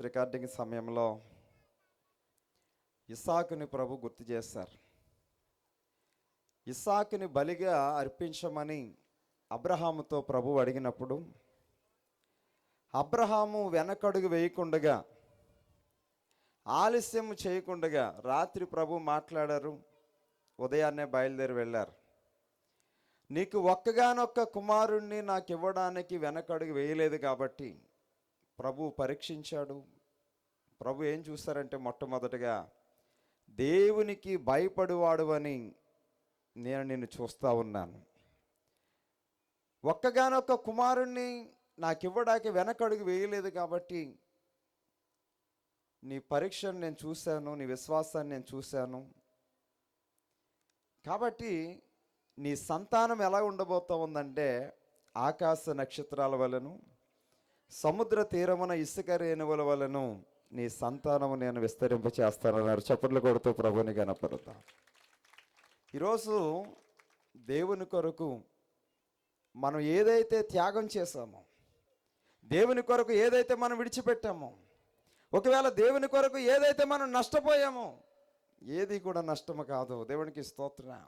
Recording సమయంలో ఇసాకుని ప్రభు గుర్తు చేశారు. ఇసాకుని బలిగా అర్పించమని అబ్రహాముతో ప్రభు అడిగినప్పుడు అబ్రహాము వెనకడుగు వేయకుండగా ఆలస్యం చేయకుండగా రాత్రి ప్రభు మాట్లాడారు ఉదయాన్నే బయలుదేరి వెళ్ళారు. నీకు ఒక్కగానొక్క కుమారుణ్ణి నాకు ఇవ్వడానికి వెనకడుగు వేయలేదు కాబట్టి ప్రభు పరీక్షించాడు. ప్రభు ఏం చూస్తారంటే మొట్టమొదటగా దేవునికి భయపడువాడు అని నేను నిన్ను చూస్తూ ఉన్నాను. ఒక్కగానొక్క కుమారుణ్ణి నాకు ఇవ్వడానికి వెనకడుగు వేయలేదు కాబట్టి నీ పరీక్షను నేను చూశాను నీ విశ్వాసాన్ని నేను చూశాను. కాబట్టి నీ సంతానం ఎలా ఉండబోతా ఉందంటే ఆకాశ నక్షత్రాల వలను సముద్ర తీరమున ఇసుక రేణువుల వలను నీ సంతానము నేను విస్తరింప చేస్తానన్నారు చప్పట్లు కొడుతూ ప్రభుని గణపడతా ఈరోజు దేవుని కొరకు మనం ఏదైతే త్యాగం చేశామో దేవుని కొరకు ఏదైతే మనం విడిచిపెట్టామో ఒకవేళ దేవుని కొరకు ఏదైతే మనం నష్టపోయామో ఏది కూడా నష్టము కాదు. దేవునికి స్తోత్రం.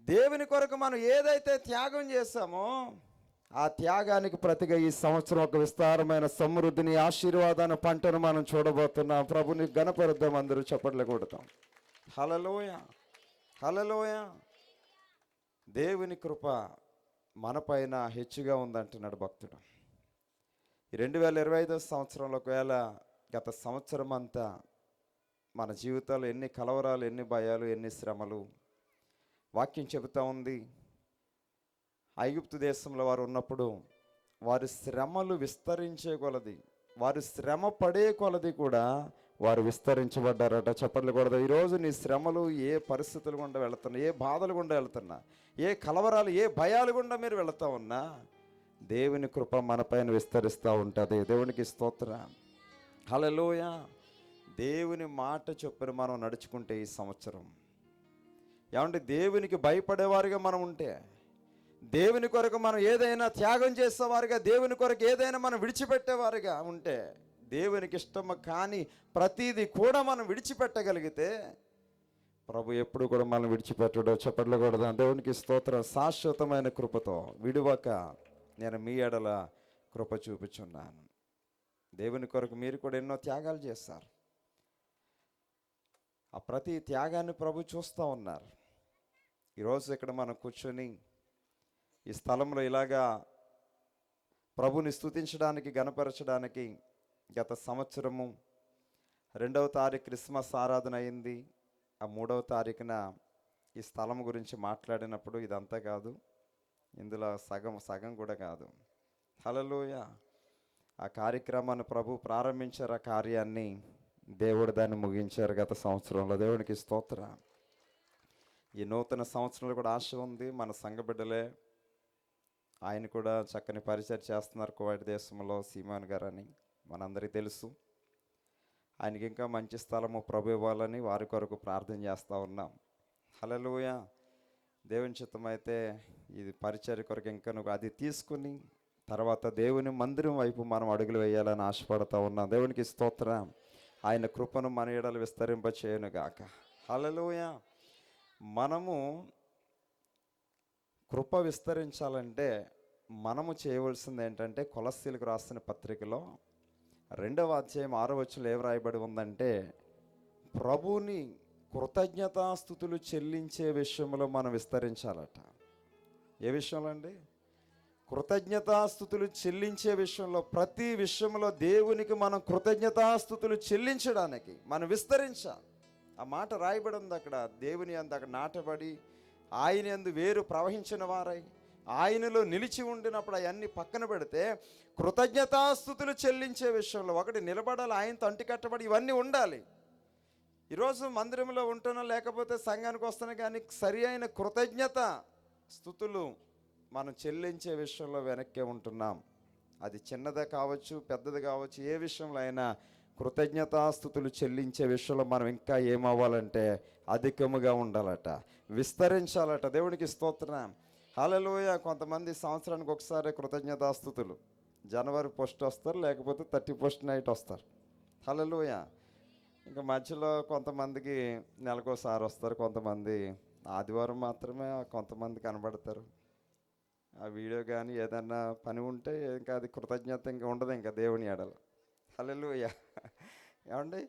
దేవుని కొరకు మనం ఏదైతే త్యాగం చేశామో ఆ త్యాగానికి ప్రతిగా ఈ సంవత్సరం ఒక విస్తారమైన సమృద్ధిని ఆశీర్వాదాన్ని పంటను మనం చూడబోతున్నాం. ప్రభుని గణపరుద్దాం అందరూ చప్పట్లు కొడతాం. హలలోయ హలలోయ దేవుని కృప మనపైన హెచ్చుగా ఉందంటున్నాడు భక్తుడు. రెండు వేల ఇరవై ఐదో సంవత్సరంలో ఒకవేళ గత సంవత్సరం అంతా మన జీవితాలు ఎన్ని కలవరాలు ఎన్ని భయాలు ఎన్ని శ్రమలు వాక్యం చెబుతా ఉంది. ఐగుప్తు దేశంలో వారు ఉన్నప్పుడు వారి శ్రమలు విస్తరించే కొలది వారు శ్రమ పడే కొలది కూడా వారు విస్తరించబడ్డారట. చెప్పట్లు కూడా ఈరోజు నీ శ్రమలు ఏ పరిస్థితులు గుండా వెళుతున్నా ఏ బాధలు గుండా వెళుతున్నా ఏ కలవరాలు ఏ భయాలు గుండా మీరు వెళుతూ ఉన్నా దేవుని కృప మనపైన విస్తరిస్తూ ఉంటుంది. దేవునికి స్తోత్ర. హలలోయ దేవుని మాట చొప్పున మనం నడుచుకుంటే ఈ సంవత్సరం. ఏమంటే దేవునికి భయపడేవారుగా మనం ఉంటే దేవుని కొరకు మనం ఏదైనా త్యాగం చేసేవారుగా దేవుని కొరకు ఏదైనా మనం విడిచిపెట్టేవారుగా ఉంటే దేవునికి ఇష్టం కాని ప్రతిదీ కూడా మనం విడిచిపెట్టగలిగితే ప్రభు ఎప్పుడు కూడా మనం విడిచిపెట్టడో. చెప్పట్లకూడదు దేవునికి స్తోత్రం. శాశ్వతమైన కృపతో విడువక నేను మీ ఎడల కృప చూపించున్నాను. దేవుని కొరకు మీరు కూడా ఎన్నో త్యాగాలు చేస్తారు ఆ ప్రతి త్యాగాన్ని ప్రభు చూస్తూ ఉన్నారు. ఈరోజు ఇక్కడ మనం కూర్చొని ఈ స్థలంలో ఇలాగా ప్రభుని స్తుతించడానికి గనపరచడానికి గత సంవత్సరము రెండవ తారీఖు క్రిస్మస్ ఆరాధన అయింది. ఆ మూడవ తారీఖున ఈ స్థలం గురించి మాట్లాడినప్పుడు ఇదంతా కాదు ఇందులో సగం సగం కూడా కాదు. హలలోయ ఆ కార్యక్రమాన్ని ప్రభు ప్రారంభించారు ఆ కార్యాన్ని దేవుడు దాన్ని ముగించారు గత సంవత్సరంలో. దేవునికి స్తోత్ర. ఈ నూతన సంవత్సరంలో కూడా ఆశ ఉంది మన సంఘ బిడ్డలే ఆయన కూడా చక్కని పరిచయం చేస్తున్నారు కువైట్ దేశంలో సీమాన్ గారు అని మనందరికీ తెలుసు. ఆయనకి ఇంకా మంచి స్థలము ప్రభు ఇవ్వాలని వారి కొరకు ప్రార్థన చేస్తూ ఉన్నాం. హలలుయ దేవుని చిత్తమైతే ఇది పరిచర్య కొరకు ఇంకా నువ్వు అది తీసుకుని తర్వాత దేవుని మందిరం వైపు మనం అడుగులు వేయాలని ఆశపడుతూ ఉన్నాం. దేవునికి స్తోత్రం. ఆయన కృపను మన ఏడలు విస్తరింప చేయనుగాక హలలుయ మనము కృప విస్తరించాలంటే మనము చేయవలసింది ఏంటంటే కొలస్తీలకు రాసిన పత్రికలో రెండవ అధ్యాయం ఆరో వచ్చులు ఏం రాయబడి ఉందంటే ప్రభుని కృతజ్ఞతాస్థుతులు చెల్లించే విషయంలో మనం విస్తరించాలట. ఏ విషయంలో అండి? కృతజ్ఞతాస్థుతులు చెల్లించే విషయంలో ప్రతి విషయంలో దేవునికి మనం కృతజ్ఞతాస్థుతులు చెల్లించడానికి మనం విస్తరించాలి. ఆ మాట రాయబడి ఉంది అక్కడ దేవుని అంత అక్కడ నాటబడి ఆయన ఎందు వేరు ప్రవహించిన వారై ఆయనలో నిలిచి ఉండినప్పుడు అవన్నీ పక్కన పెడితే కృతజ్ఞతాస్థుతులు చెల్లించే విషయంలో ఒకటి నిలబడాలి ఆయనతో అంటికట్టబడి ఇవన్నీ ఉండాలి. ఈరోజు మందిరంలో ఉంటున్నా లేకపోతే సంఘానికి వస్తున్నా కానీ సరి అయిన కృతజ్ఞత స్థుతులు మనం చెల్లించే విషయంలో వెనక్కే ఉంటున్నాం. అది చిన్నదే కావచ్చు పెద్దది కావచ్చు ఏ విషయంలో అయినా కృతజ్ఞతాస్థుతులు చెల్లించే విషయంలో మనం ఇంకా ఏమవ్వాలంటే అధికముగా ఉండాలట విస్తరించాలట. దేవునికి స్తోత్రం. హలలోయ కొంతమంది సంవత్సరానికి ఒకసారి కృతజ్ఞతాస్థుతులు జనవరి పోస్ట్ వస్తారు లేకపోతే థర్టీ ఫస్ట్ నైట్ వస్తారు. హలలోయ ఇంకా మధ్యలో కొంతమందికి నెలకోసారి వస్తారు కొంతమంది ఆదివారం మాత్రమే కొంతమంది కనబడతారు. ఆ వీడియో కానీ ఏదన్నా పని ఉంటే ఇంకా అది కృతజ్ఞత ఇంకా ఉండదు ఇంకా దేవుని ఎడల హల్లెలూయా. ఏమండి?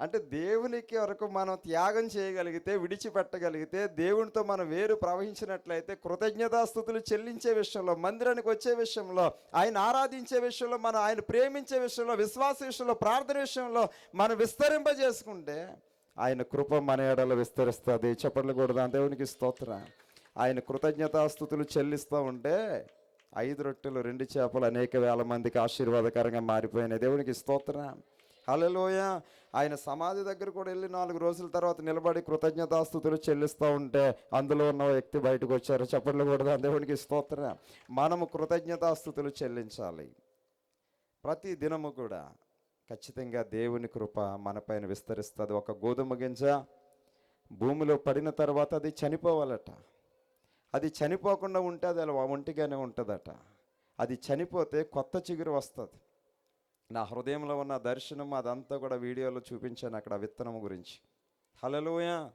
అంటే దేవునికి వరకు మనం త్యాగం చేయగలిగితే విడిచిపెట్టగలిగితే దేవునితో మనం వేరు ప్రవహించినట్లయితే కృతజ్ఞతాస్థుతులు చెల్లించే విషయంలో మందిరానికి వచ్చే విషయంలో ఆయన ఆరాధించే విషయంలో మనం ఆయన ప్రేమించే విషయంలో విశ్వాస విషయంలో ప్రార్థన విషయంలో మనం విస్తరింపజేసుకుంటే ఆయన కృప మన ఏడలో విస్తరిస్తుంది. చెప్పట్లు కూడా దేవునికి స్తోత్ర. ఆయన కృతజ్ఞతాస్థుతులు చెల్లిస్తూ ఉంటే ఐదు రొట్టెలు రెండు చేపలు అనేక వేల మందికి ఆశీర్వాదకరంగా మారిపోయినాయి. దేవునికి స్తోత్ర. హలోయ ఆయన సమాధి దగ్గర కూడా వెళ్ళి నాలుగు రోజుల తర్వాత నిలబడి కృతజ్ఞతాస్థుతులు చెల్లిస్తూ ఉంటే అందులో ఉన్న వ్యక్తి బయటకు వచ్చారు. చెప్పట్లు కూడా దేవునికి స్తోత్ర. మనము కృతజ్ఞతాస్థుతులు చెల్లించాలి. ప్రతి దినము కూడా ఖచ్చితంగా దేవుని కృప మనపైన విస్తరిస్తుంది. ఒక గోధుమ గింజ భూమిలో పడిన తర్వాత అది చనిపోవాలట. అది చనిపోకుండా ఉంటే అది అలా ఒంటిగానే ఉంటుందట. అది చనిపోతే కొత్త చిగురు వస్తుంది. నా హృదయంలో ఉన్న దర్శనం అదంతా కూడా వీడియోలో చూపించాను అక్కడ విత్తనం గురించి. హలోయ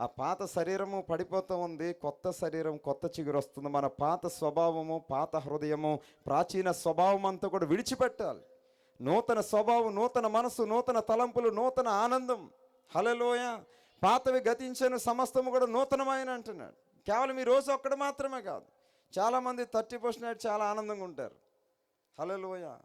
ఆ పాత శరీరము పడిపోతూ ఉంది కొత్త శరీరం కొత్త చిగురు వస్తుంది. మన పాత స్వభావము పాత హృదయము ప్రాచీన స్వభావం అంతా కూడా విడిచిపెట్టాలి. నూతన స్వభావం నూతన మనసు నూతన తలంపులు నూతన ఆనందం. హలలోయ పాతవి గతించను సమస్తము కూడా నూతనమైన అంటున్నాడు. కేవలం ఈ రోజు ఒక్కడు మాత్రమే కాదు. చాలామంది థర్టీ పర్సెంట్ చాలా ఆనందంగా ఉంటారు. హలలోయ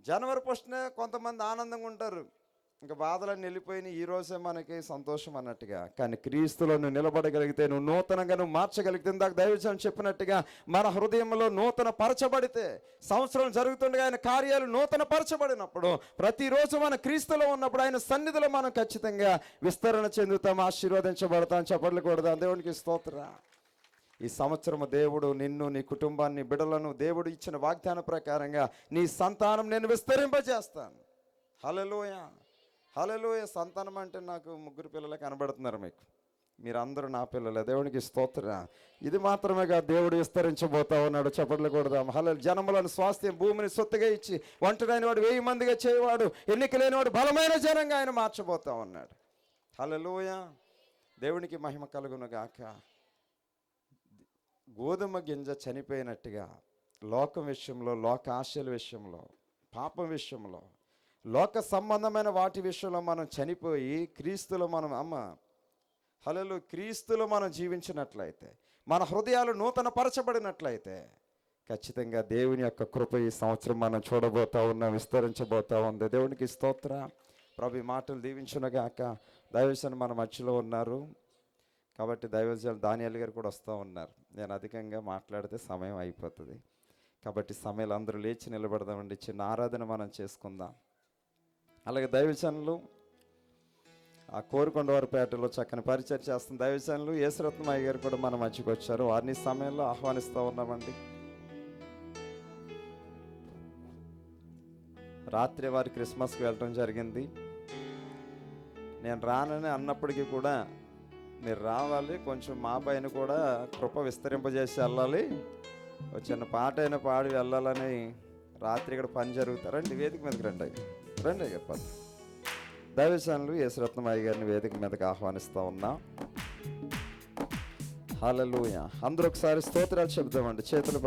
జనవరి ఫస్ట్నే కొంతమంది ఆనందంగా ఉంటారు. ఇంకా బాధలన్నీ వెళ్ళిపోయినాయి. ఈ రోజే మనకి సంతోషం అన్నట్టుగా. కానీ క్రీస్తులో నువ్వు నిలబడగలిగితే నువ్వు నూతనంగా నువ్వు మార్చగలిగితే ఇందాక దైవజనం చెప్పినట్టుగా మన హృదయంలో నూతన పరచబడితే సంవత్సరం జరుగుతుండగా ఆయన కార్యాలు నూతన పరచబడినప్పుడు ప్రతిరోజు మన క్రీస్తులో ఉన్నప్పుడు ఆయన సన్నిధిలో మనం ఖచ్చితంగా విస్తరణ చెందుతాం ఆశీర్వదించబడతాం చెప్పట్లు దేవునికి స్తోత్ర. ఈ సంవత్సరము దేవుడు నిన్ను నీ కుటుంబాన్ని బిడలను దేవుడు ఇచ్చిన వాగ్దాన ప్రకారంగా నీ సంతానం నేను విస్తరింపజేస్తాను. హలలోయ హలలోయ సంతానం అంటే నాకు ముగ్గురు పిల్లలే కనబడుతున్నారు మీకు. మీరందరూ నా పిల్లలే. దేవునికి స్తోత్ర. ఇది మాత్రమే కాదు దేవుడు విస్తరించబోతా ఉన్నాడు. చెప్పట్లు కూడదాం. హల జనములను స్వాస్థ్యం భూమిని సొత్తుగా ఇచ్చి ఒంటరైన వాడు వెయ్యి మందిగా చేయవాడు. ఎన్నిక లేనివాడు బలమైన జనంగా ఆయన మార్చబోతా ఉన్నాడు. హలలోయ దేవునికి మహిమ కలుగును గాక గోధుమ గింజ చనిపోయినట్టుగా లోకం విషయంలో లోక ఆశల విషయంలో పాపం విషయంలో లోక సంబంధమైన వాటి విషయంలో మనం చనిపోయి క్రీస్తులో మనం అమ్మ హలలు క్రీస్తులో మనం జీవించినట్లయితే మన హృదయాలు నూతన పరచబడినట్లయితే ఖచ్చితంగా దేవుని యొక్క కృప ఈ సంవత్సరం మనం చూడబోతా ఉన్నాం విస్తరించబోతా ఉంది. దేవునికి స్తోత్ర. ప్రభు మాటలు దీవించునగాక దైవశని మన మధ్యలో ఉన్నారు. కాబట్టి దైవజనులు దానియాలు గారు కూడా వస్తూ ఉన్నారు. నేను అధికంగా మాట్లాడితే సమయం అయిపోతుంది. కాబట్టి సమయాలు అందరూ లేచి నిలబడదామండి. చిన్న ఆరాధన మనం చేసుకుందాం. అలాగే దైవజనులు ఆ కోరుకొండవారిపేటలో చక్కని పరిచయం చేస్తున్న దైవజనులు యేసరత్నమయ్య గారు కూడా మన మధ్యకి వచ్చారు. వారిని సమయంలో ఆహ్వానిస్తూ ఉన్నామండి. రాత్రి వారి క్రిస్మస్కి వెళ్ళటం జరిగింది. నేను రానని అన్నప్పటికీ కూడా మీరు రావాలి కొంచెం మా పైన కూడా కృప విస్తరింపజేసి వెళ్ళాలి ఒక చిన్న పాట అయినా పాడి వెళ్ళాలని రాత్రి ఇక్కడ పని జరుగుతారండి వేదిక మీదకి రండి రండి చెప్పాలి పద దైవశానులు గారిని వేదిక మీదకి ఆహ్వానిస్తూ ఉన్నాం. హల్లెలూయా. అందరూ ఒకసారి స్తోత్రాలు చెబుతామండి చేతులు